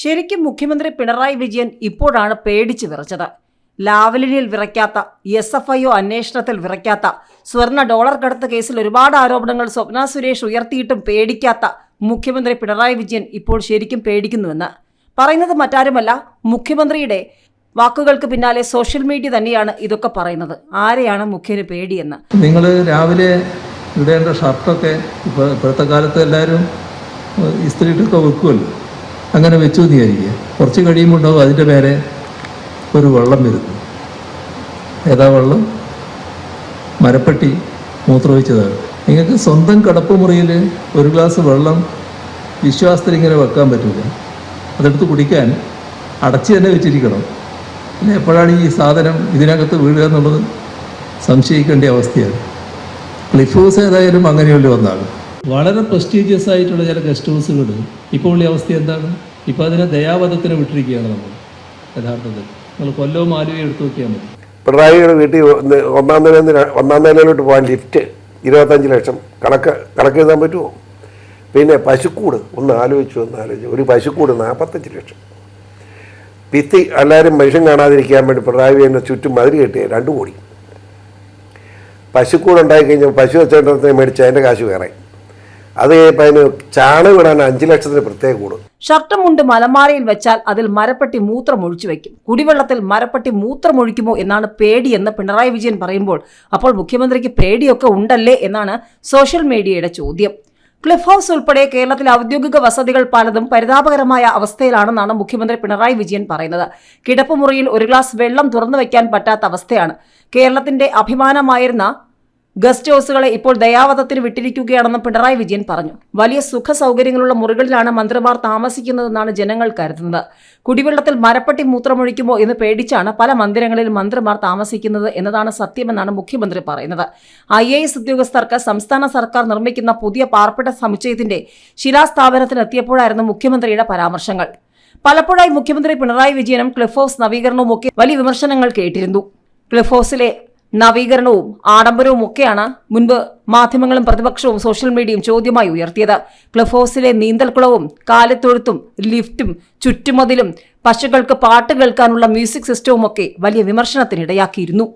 ശരിക്കും മുഖ്യമന്ത്രി പിണറായി വിജയൻ ഇപ്പോഴാണ് പേടിച്ചു വിറച്ചത്. ലാവലിനിൽ വിറയ്ക്കാത്ത എസ് എഫ് ഐ ഒ അന്വേഷണത്തിൽ വിറയ്ക്കാത്ത സ്വർണ ഡോളർ കടത്ത് കേസിൽ ഒരുപാട് ആരോപണങ്ങൾ സ്വപ്ന സുരേഷ് ഉയർത്തിയിട്ടും പേടിക്കാത്ത മുഖ്യമന്ത്രി പിണറായി വിജയൻ ഇപ്പോൾ ശരിക്കും പേടിക്കുന്നുവെന്ന്. പറയുന്നത് മറ്റാരുമല്ല മുഖ്യമന്ത്രിയുടെ വാക്കുകൾക്ക് പിന്നാലെ സോഷ്യൽ മീഡിയ തന്നെയാണ് ഇതൊക്കെ പറയുന്നത്. ആരെയാണ് മുഖ്യന് പേടിയെന്ന്? നിങ്ങൾ രാവിലെ ഇടേണ്ട ഷർട്ടൊക്കെ ഇപ്പോഴത്തെ കാലത്ത് എല്ലാവരും ഇസ്ത്രീട്ടൊക്കെ വെക്കുമല്ലോ അങ്ങനെ വെച്ചു എന്ന് വിചാരിക്കുക കുറച്ച് കഴിയുമ്പോൾ ഉണ്ടാവും അതിന്റെ പേരെ ഒരു വെള്ളം വരുന്നു. ഏതാ വെള്ളം? മരപ്പെട്ടി മൂത്രമൊഴിച്ചതാണ്. നിങ്ങൾക്ക് സ്വന്തം കിടപ്പുമുറിയിൽ ഒരു ഗ്ലാസ് വെള്ളം വിശ്വാസത്തിൽ ഇങ്ങനെ വെക്കാൻ പറ്റില്ല അതെടുത്ത് കുടിക്കാൻ അടച്ച് തന്നെ വെച്ചിരിക്കണം. പിന്നെ എപ്പോഴാണ് ഈ സാധനം ഇതിനകത്ത് വീഴുക എന്നുള്ളത് സംശയിക്കേണ്ട അവസ്ഥയാണ്. ക്ലിഫോസ് ഏതായാലും അങ്ങനെയുള്ള ഒന്നാണ്. വളരെ പ്രസ്റ്റീജിയസ് ആയിട്ടുള്ള ചില ഗസ്റ്റ് ഹൗസുകൾ ഇപ്പോൾ ഉള്ള അവസ്ഥ എന്താണ്? ഇപ്പോൾ അതിനെ ദയാവധത്തിന് വിട്ടിരിക്കുകയാണ് നമ്മൾ യഥാർത്ഥത്തിൽ. നമ്മൾ കൊല്ലവും ആലുവയും എടുത്തു നോക്കിയാൽ മതി. പിണറായിയുടെ വീട്ടിൽ ഒന്ന് നിലയിൽ ഒന്നാം നിലയിലോട്ട് പോകാൻ ലിഫ്റ്റ് ഇരുപത്തഞ്ച് ലക്ഷം. കണക്ക് കണക്ക് എഴുതാൻ പറ്റുമോ? പിന്നെ പശുക്കൂട് ഒന്ന് ആലോചിച്ചു ഒന്ന് ആലോചിച്ചു. ഒരു പശുക്കൂട് നാൽപ്പത്തഞ്ച് ലക്ഷം. ഭിത്തി എല്ലാവരും മനുഷ്യൻ കാണാതിരിക്കാൻ വേണ്ടി പിണറായി വിജയനെ ചുറ്റും മതിൽ കെട്ടിയ രണ്ട് കോടി. പശുക്കൂട് ഉണ്ടായി കഴിഞ്ഞാൽ പശു വെച്ചേണ്ടത് മേടിച്ച് അതിന്റെ കാശ് വേറെ. അത് കഴിഞ്ഞപ്പോൾ അതിന് ചാണകം അഞ്ച് ലക്ഷത്തിന് പ്രത്യേക കൂടും. ഷർട്ടും മുണ്ട് മലമാരയിൽ വെച്ചാൽ അതിൽ മരപ്പെട്ടി മൂത്രം ഒഴിച്ചു വെക്കും. കുടിവെള്ളത്തിൽ മരപ്പെട്ടി മൂത്രം ഒഴിക്കുമോ എന്നാണ് പേടിയെന്ന് പിണറായി വിജയൻ പറയുമ്പോൾ അപ്പോൾ മുഖ്യമന്ത്രിക്ക് പേടിയൊക്കെ ഉണ്ടല്ലേ എന്നാണ് സോഷ്യൽ മീഡിയയുടെ ചോദ്യം. ക്ലിഫ് ഹൗസ് ഉൾപ്പെടെ കേരളത്തിലെ ഔദ്യോഗിക വസതികൾ പലതും പരിതാപകരമായ അവസ്ഥയിലാണെന്നാണ് മുഖ്യമന്ത്രി പിണറായി വിജയൻ പറയുന്നത്. കിടപ്പുമുറിയിൽ ഒരു ഗ്ലാസ് വെള്ളം തുറന്നു വയ്ക്കാൻ പറ്റാത്ത അവസ്ഥയാണ്. കേരളത്തിന്റെ അഭിമാനമായിരുന്ന ഗസ്റ്റ് ഹൌസുകളെ ഇപ്പോൾ ദയാവധത്തിന് വിട്ടിരിക്കുകയാണെന്ന് പിണറായി വിജയൻ പറഞ്ഞു. വലിയ സുഖ സൗകര്യങ്ങളുള്ള മുറികളിലാണ് മന്ത്രിമാർ താമസിക്കുന്നതെന്നാണ് ജനങ്ങൾ കരുതുന്നത്. കുടിവെള്ളത്തിൽ മരപ്പട്ടി മൂത്രമൊഴിക്കുമോ എന്ന് പേടിച്ചാണ് പല മന്ദിരങ്ങളിൽ മന്ത്രിമാർ താമസിക്കുന്നത് എന്നതാണ് സത്യമെന്നാണ് മുഖ്യമന്ത്രി പറയുന്നത്. ഐ എ എസ് ഉദ്യോഗസ്ഥർക്ക് സംസ്ഥാന സർക്കാർ നിർമ്മിക്കുന്ന പുതിയ പാർപ്പിട സമുച്ചയത്തിന്റെ ശിലാസ്ഥാപനത്തിനെത്തിയപ്പോഴായിരുന്നു മുഖ്യമന്ത്രിയുടെ പരാമർശങ്ങൾ. പലപ്പോഴായി മുഖ്യമന്ത്രി പിണറായി വിജയനും ക്ലിഫ് ഹൌസ് നവീകരണവും ഒക്കെ വലിയ വിമർശനങ്ങൾ കേട്ടിരുന്നു. ക്ലിഫ് ഹൗസിലെ നവീകരണവും ആഡംബരവും ഒക്കെയാണ് മുൻപ് മാധ്യമങ്ങളും പ്രതിപക്ഷവും സോഷ്യൽ മീഡിയയും ചോദ്യമായി ഉയർത്തിയത്. ക്ലബ് ഹൗസിലെ നീന്തൽക്കുളവും കാലത്തൊഴുത്തും ലിഫ്റ്റും ചുറ്റുമതിലും പശുക്കൾക്ക് പാട്ട് കേൾക്കാനുള്ള മ്യൂസിക് സിസ്റ്റവും ഒക്കെ വലിയ വിമർശനത്തിനിടയാക്കിയിരുന്നു.